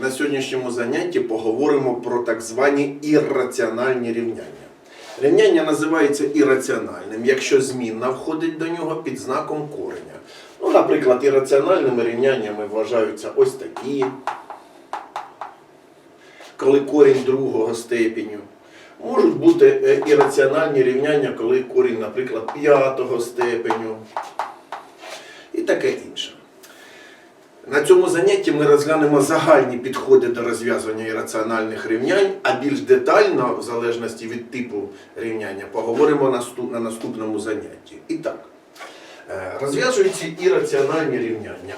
на сьогоднішньому занятті поговоримо про так звані ірраціональні рівняння. Рівняння називається ірраціональним, якщо змінна входить до нього під знаком кореня. Ну, наприклад, ірраціональними рівняннями вважаються ось такі, коли корінь другого степеню. Можуть бути е, ірраціональні рівняння, коли корінь, наприклад, п'ятого степеню і таке інше. На цьому занятті ми розглянемо загальні підходи до розв'язування ірраціональних рівнянь, а більш детально, в залежності від типу рівняння, поговоримо на наступному занятті. І так, е, розв'язуючи ірраціональні рівняння,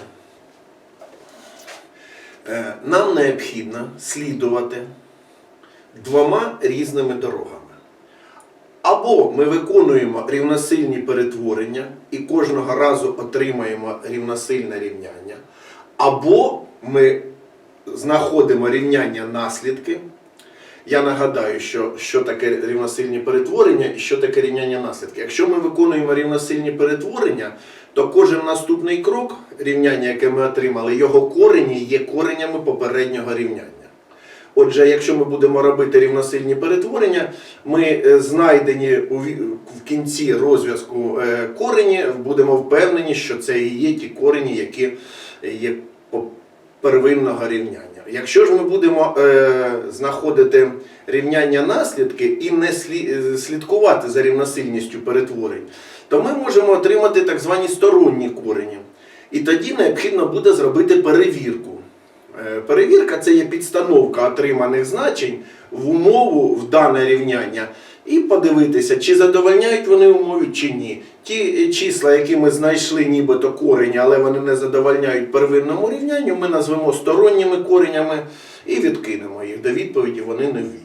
е, нам необхідно слідувати двома різними дорогами. Або ми виконуємо рівносильні перетворення і кожного разу отримаємо рівносильне рівняння, або ми знаходимо рівняння наслідки. Я нагадаю, що, що таке рівносильні перетворення і що таке рівняння наслідки. Якщо ми виконуємо рівносильні перетворення, то кожен наступний крок рівняння, яке ми отримали, його корені є коренями попереднього рівняння. Отже, якщо ми будемо робити рівносильні перетворення, ми е, знайдені в кінці розв'язку е, корені, будемо впевнені, що це і є ті корені, які є первинного рівняння. Якщо ж ми будемо е, знаходити рівняння наслідки і не е, слідкувати за рівносильністю перетворень, то ми можемо отримати так звані сторонні корені. І тоді необхідно буде зробити перевірку. Е, Перевірка це є підстановка отриманих значень в умову в дане рівняння і подивитися, чи задовольняють вони умові, чи ні. Ті е, числа, які ми знайшли нібито корені, але вони не задовольняють первинному рівнянню, ми назвемо сторонніми коренями і відкинемо їх. До відповіді вони не війдуть.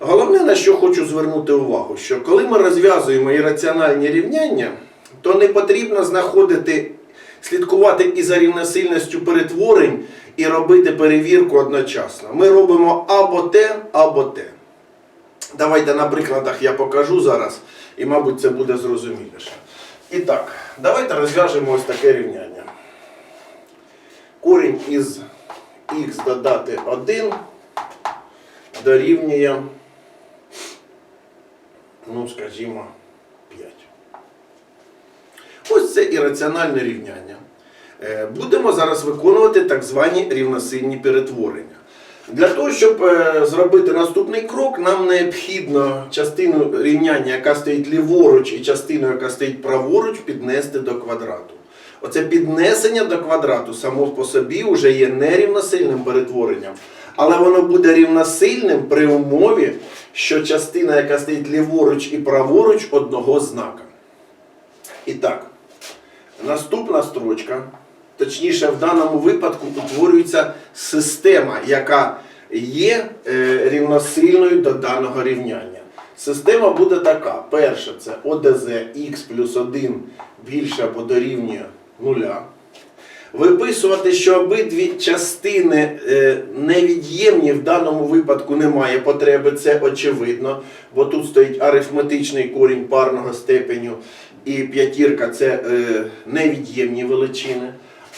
Головне, на що хочу звернути увагу, що коли ми розв'язуємо ірраціональні рівняння, то не потрібно знаходити, слідкувати і за рівносильністю перетворень, і робити перевірку одночасно. Ми робимо або те, або те. Давайте на прикладах я покажу зараз, і, мабуть, це буде зрозуміліше. І так, давайте розв'яжемо ось таке рівняння. Корінь із х додати 1 дорівнює, ну, скажімо, 5. Ось це ірраціональне рівняння. Е, Будемо зараз виконувати так звані рівносильні перетворення. Для того, щоб е, зробити наступний крок, нам необхідно частину рівняння, яка стоїть ліворуч, і частину, яка стоїть праворуч, піднести до квадрату. Оце піднесення до квадрату само по собі вже є нерівносильним перетворенням, але воно буде рівносильним при умові, що частина, яка стоїть ліворуч і праворуч, одного знака. І так, наступна строчка, точніше, в даному випадку утворюється система, яка є е, рівносильною до даного рівняння. Система буде така: перше це ОДЗ х плюс 1 більше або дорівнює нуля. Виписувати, що обидві частини е, невід'ємні в даному випадку немає потреби, це очевидно, бо тут стоїть арифметичний корінь парного степеню і п'ятірка це е, невід'ємні величини.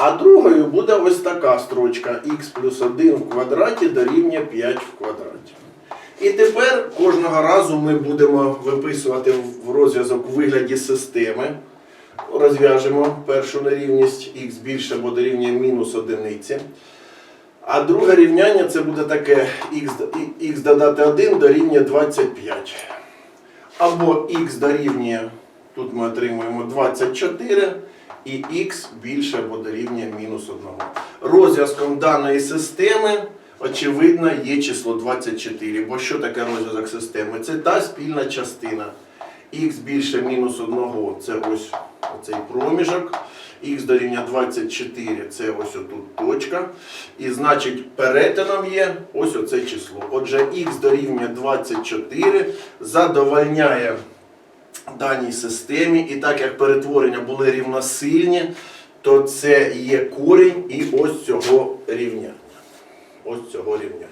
А другою буде ось така строчка х плюс 1 в квадраті дорівнює 5 в квадраті. І тепер кожного разу ми будемо виписувати в розв'язок у вигляді системи. Розв'яжемо першу нерівність х більше або дорівнює мінус одиниці. А друге рівняння це буде таке х, додати 1 дорівнює 25. Або х дорівнює, тут ми отримуємо 24, і х більше або дорівнює мінус 1. Розв'язком даної системи, очевидно, є число 24. Бо що таке розв'язок системи? Це та спільна частина. х більше мінус 1 це ось оцей проміжок. Х дорівнює 24 це ось отут точка. І значить перетином є ось оце число. Отже, х дорівнює 24 задовольняє даній системі. І так як перетворення були рівносильні, то це є корінь і ось цього рівняння. Ось цього рівняння.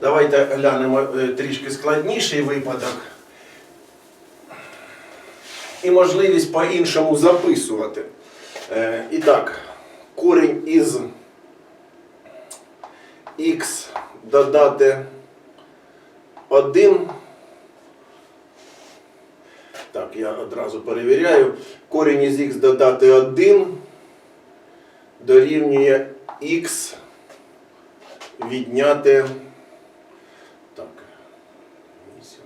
Давайте глянемо е, трішки складніший випадок. І можливість по-іншому записувати. Е, І так, корінь із х додати 1. Так, я одразу перевіряю. Корінь із х додати 1 дорівнює х відняти. Так. 8.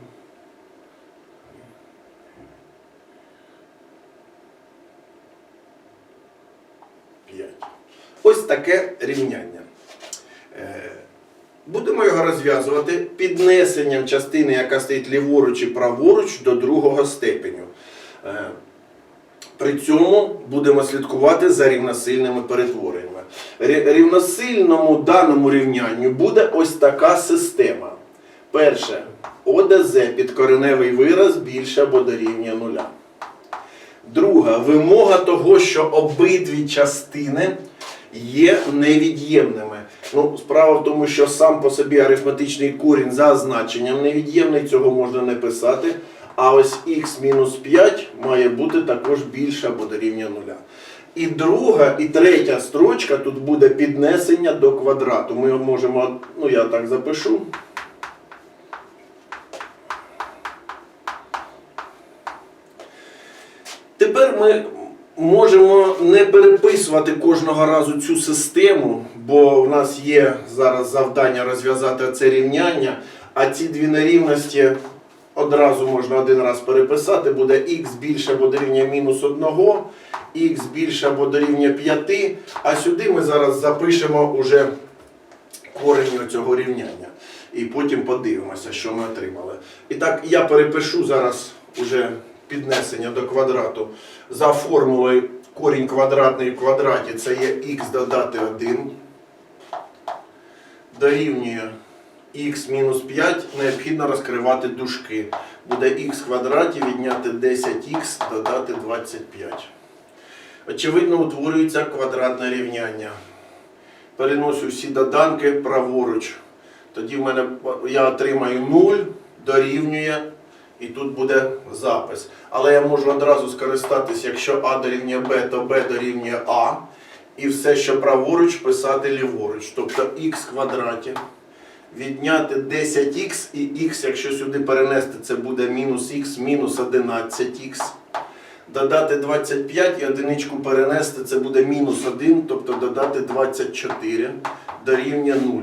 П'ять. Ось таке рівняння. Будемо його розв'язувати піднесенням частини, яка стоїть ліворуч і праворуч, до другого степеню. Е, При цьому будемо слідкувати за рівносильними перетвореннями. Рівносильному даному рівнянню буде ось така система. Перше, ОДЗ підкореневий вираз більше або дорівнює нуля. Друга вимога того, що обидві частини є невід'ємними. Ну, справа в тому, що сам по собі арифметичний корінь за значенням невід'ємний, цього можна не писати. А ось х мінус 5 має бути також більше або дорівнює нуля. І друга, і третя строчка тут буде піднесення до квадрату. Ми можемо, ну я так запишу. Тепер ми можемо не переписувати кожного разу цю систему, бо в нас є зараз завдання розв'язати це рівняння, а ці дві нерівності одразу можна один раз переписати, буде х більше або дорівнює мінус 1, х більше або дорівнює 5, а сюди ми зараз запишемо уже корень цього рівняння. І потім подивимося, що ми отримали. І так, я перепишу зараз уже піднесення до квадрату. За формулою корінь квадратний в квадраті це є х додати 1. Дорівнює мінус 5, необхідно розкривати дужки. Буде х квадраті відняти 10х додати 25. Очевидно, утворюється квадратне рівняння. Переношу всі доданки праворуч. Тоді в мене я отримаю 0, дорівнює, і тут буде запис. Але я можу одразу скористатись, якщо А дорівнює Б, то Б дорівнює А. І все, що праворуч, писати ліворуч. Тобто х квадраті. Відняти 10х і х, якщо сюди перенести, це буде мінус х мінус 11х. Додати 25 і одиничку перенести, це буде мінус 1, тобто додати 24 дорівнює 0.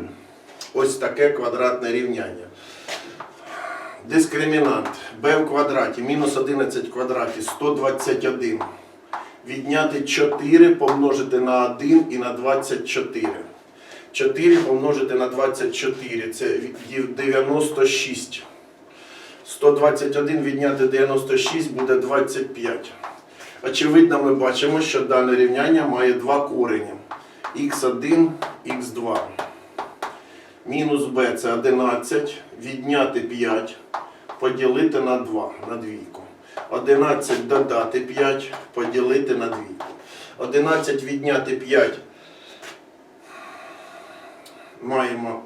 Ось таке квадратне рівняння. Дискримінант b в квадраті мінус 11 в квадраті 121. Відняти 4 помножити на 1 і на 24. 4 помножити на 24 це 96. 121 відняти 96 буде 25. Очевидно, ми бачимо, що дане рівняння має два корені. х1, х2. Мінус b це 11, відняти 5, поділити на 2, на двійку. 11 додати 5, поділити на двійку. 11 відняти 5 маємо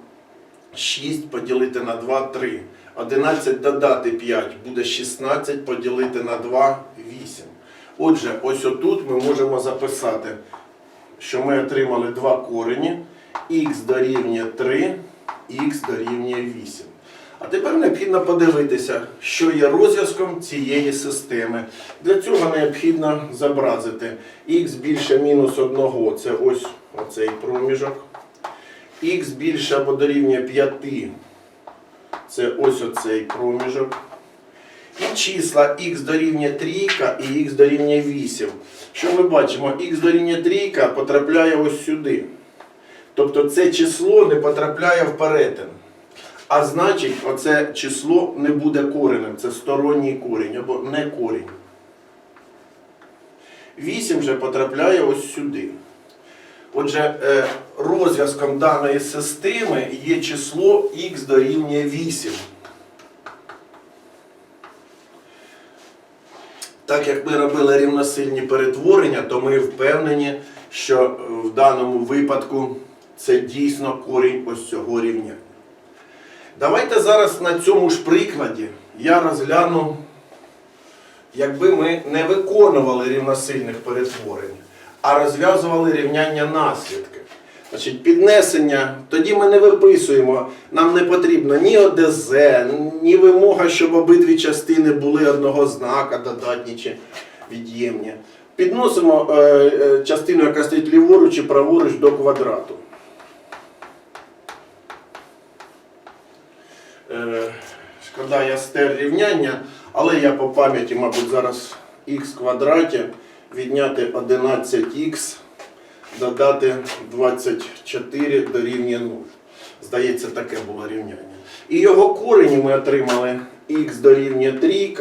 6 поділити на 2 3. 11 додати 5 буде 16, поділити на 2 8. Отже, ось отут ми можемо записати, що ми отримали два корені. х дорівнює 3, х дорівнює 8. А тепер необхідно подивитися, що є розв'язком цієї системи. Для цього необхідно зобразити х більше мінус 1 це ось оцей проміжок. х більше або дорівнює 5 це ось оцей проміжок. І числа х дорівнює 3 і х дорівнює 8. Що ми бачимо? х дорівнює 3 потрапляє ось сюди. Тобто це число не потрапляє в перетин. А значить, оце число не буде коренем. Це сторонній корінь або не корінь. 8 же потрапляє ось сюди. Отже, е, розв'язком даної системи є число х дорівнює 8. Так як ми робили рівносильні перетворення, то ми впевнені, що в даному випадку це дійсно корінь ось цього рівня. Давайте зараз на цьому ж прикладі я розгляну, якби ми не виконували рівносильних перетворень, а розв'язували рівняння наслідки. Значить, піднесення, тоді ми не виписуємо, нам не потрібно ні ОДЗ, ні вимога, щоб обидві частини були одного знака, додатні чи від'ємні. Підносимо е, е, частину, яка стоїть ліворуч і праворуч до квадрату. Шкода, я стер рівняння, але я по пам'яті, мабуть, зараз х квадраті відняти 11х додати 24 дорівнює 0. Здається, таке було рівняння. І його корені ми отримали х дорівнює 3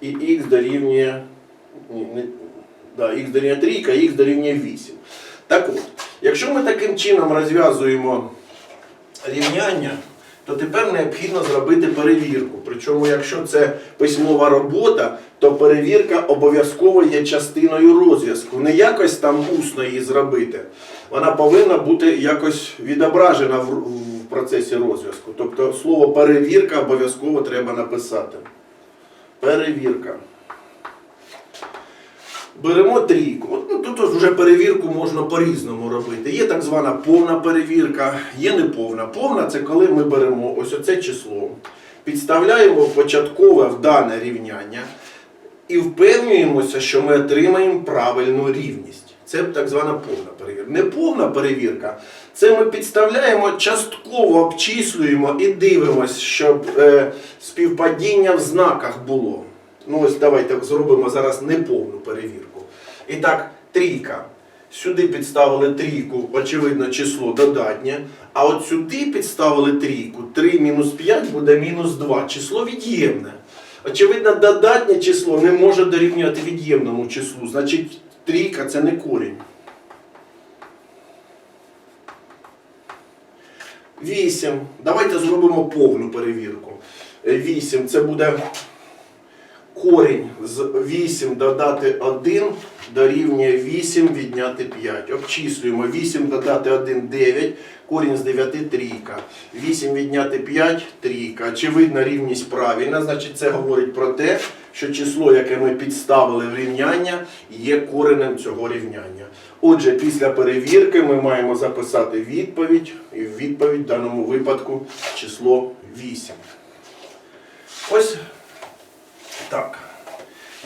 і х дорівнює, ні, не, да, х дорівнює 3, х дорівнює 8. Так от, якщо ми таким чином розв'язуємо рівняння, то тепер необхідно зробити перевірку. Причому, якщо це письмова робота, то перевірка обов'язково є частиною розв'язку. Не якось там усно її зробити. Вона повинна бути якось відображена в, в процесі розв'язку. Тобто слово перевірка обов'язково треба написати. Перевірка. Беремо трійку. От, ну, тут вже перевірку можна по-різному робити. Є так звана повна перевірка, є неповна. Повна це коли ми беремо ось оце число, підставляємо початкове в дане рівняння і впевнюємося, що ми отримаємо правильну рівність. Це так звана повна перевірка. Неповна перевірка це ми підставляємо, частково обчислюємо і дивимося, щоб е, співпадіння в знаках було. Ну ось давайте зробимо зараз неповну перевірку. І так, трійка. Сюди підставили трійку, очевидно, число додатнє. А от сюди підставили трійку. 3 мінус 5 буде мінус 2. Число від'ємне. Очевидно, додатнє число не може дорівнювати від'ємному числу. Значить, трійка це не корінь. 8. Давайте зробимо повну перевірку. 8 це буде корінь з 8 додати 1 дорівнює 8 відняти 5. Обчислюємо 8 додати 1 9, корінь з 9 трійка. 8 відняти 5 трійка. Очевидна рівність правильна, значить це говорить про те, що число, яке ми підставили в рівняння, є коренем цього рівняння. Отже, після перевірки ми маємо записати відповідь, і відповідь в даному випадку число 8. Ось так.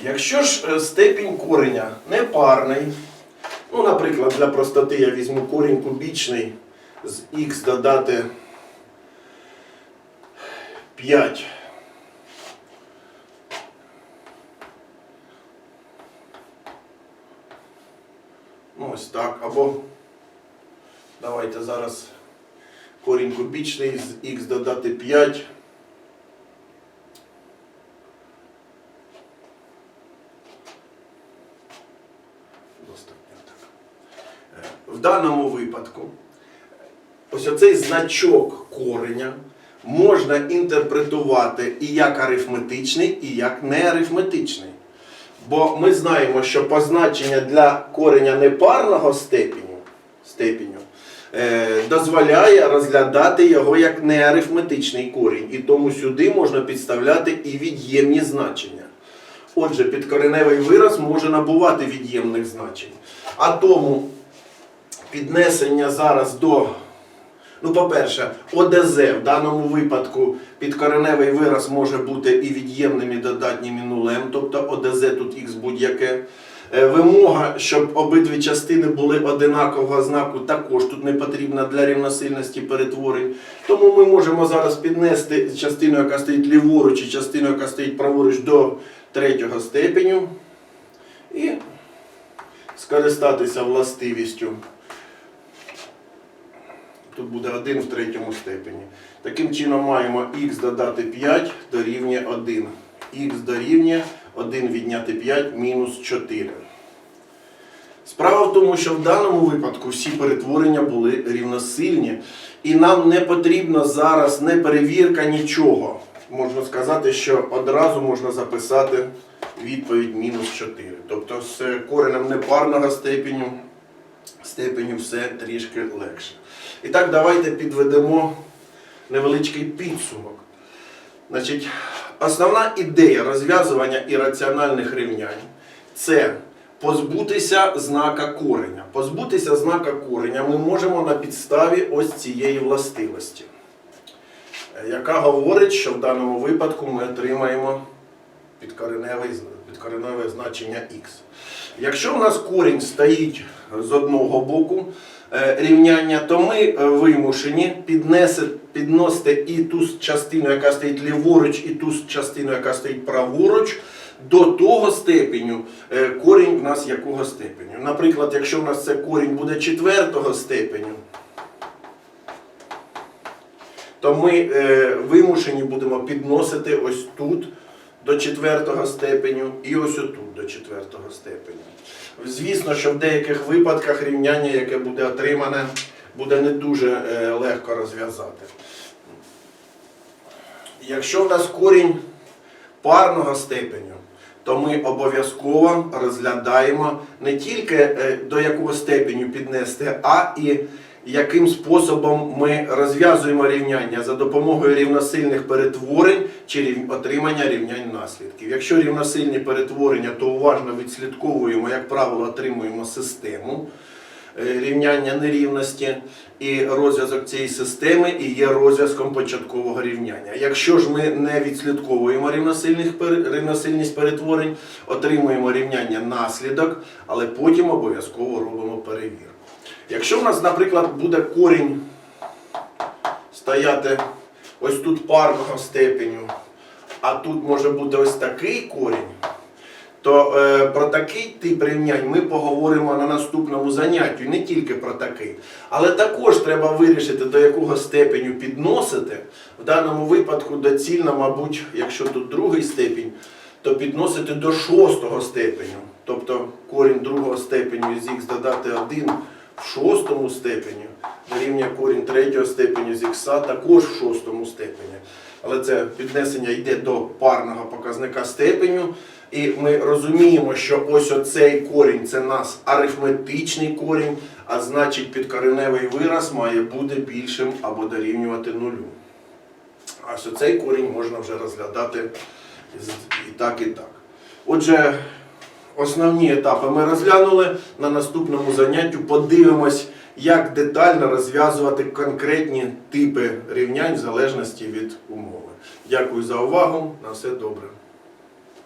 Якщо ж е, степінь кореня непарний, ну, наприклад, для простоти я візьму корінь кубічний з х додати 5. Ну, ось так. Або давайте зараз корінь кубічний з х додати 5. Достатньо так. Е, В даному випадку ось оцей значок кореня можна інтерпретувати і як арифметичний, і як неарифметичний. Бо ми знаємо, що позначення для кореня непарного степеню, степеню е, дозволяє розглядати його як неарифметичний корінь. І тому сюди можна підставляти і від'ємні значення. Отже, підкореневий вираз може набувати від'ємних значень. А тому піднесення зараз до, ну, по-перше, ОДЗ в даному випадку підкореневий вираз може бути і від'ємним, і додатнім, і нулем, тобто ОДЗ тут х будь-яке. Е, Вимога, щоб обидві частини були одинакового знаку, також тут не потрібна для рівносильності перетворень. Тому ми можемо зараз піднести частину, яка стоїть ліворуч, і частину, яка стоїть праворуч, до третього степеню. І скористатися властивістю. Тут буде 1 в третьому степені. Таким чином маємо х додати 5 дорівнює 1. х дорівнює 1 відняти 5 мінус 4. Справа в тому, що в даному випадку всі перетворення були рівносильні, і нам не потрібно зараз не перевірка нічого. Можна сказати, що одразу можна записати відповідь мінус 4. Тобто з коренем непарного степеню, степеню все трішки легше. І так, давайте підведемо невеличкий підсумок. Значить, основна ідея розв'язування ірраціональних рівнянь це позбутися знака кореня. Позбутися знака кореня ми можемо на підставі ось цієї властивості, е, яка говорить, що в даному випадку ми отримаємо підкореневе, значення х. Якщо в нас корінь стоїть з одного боку рівняння, то ми е, вимушені підносити і ту частину, яка стоїть ліворуч, і ту частину, яка стоїть праворуч, до того степеню, е, корінь в нас якого степеню. Наприклад, якщо в нас це корінь буде четвертого степеню, то ми е, вимушені будемо підносити ось тут до четвертого степеню і ось отут до четвертого степеню. Звісно, що в деяких випадках рівняння, яке буде отримане, буде не дуже е, легко розв'язати. Якщо в нас корінь парного степеню, то ми обов'язково розглядаємо не тільки е, до якого степеню піднести, а і яким способом ми розв'язуємо рівняння за допомогою рівносильних перетворень чи отримання рівнянь наслідків. Якщо рівносильні перетворення, то уважно відслідковуємо, як правило, отримуємо систему е, рівняння нерівності, і розв'язок цієї системи і є розв'язком початкового рівняння. Якщо ж ми не відслідковуємо рівносильних рівносильність перетворень, отримуємо рівняння наслідок, але потім обов'язково робимо перевірку. Якщо в нас, наприклад, буде корінь стояти ось тут парного степеню, а тут може бути ось такий корінь, то е, про такий тип рівнянь ми поговоримо на наступному занятті, не тільки про такий. Але також треба вирішити, до якого степеню підносити. В даному випадку доцільно, мабуть, якщо тут другий степінь, то підносити до шостого степеню. Тобто корінь другого степеню з х додати 1 в шостому степені, дорівнює корінь третього степеню з х також в шостому степені. Але це піднесення йде до парного показника степеню. І ми розуміємо, що ось оцей корінь це нас арифметичний корінь, а значить підкореневий вираз має бути більшим або дорівнювати нулю. А ось оцей корінь можна вже розглядати і так, і так. Отже, основні етапи ми розглянули. На наступному занятті подивимось, як детально розв'язувати конкретні типи рівнянь в залежності від умови. Дякую за увагу. На все добре.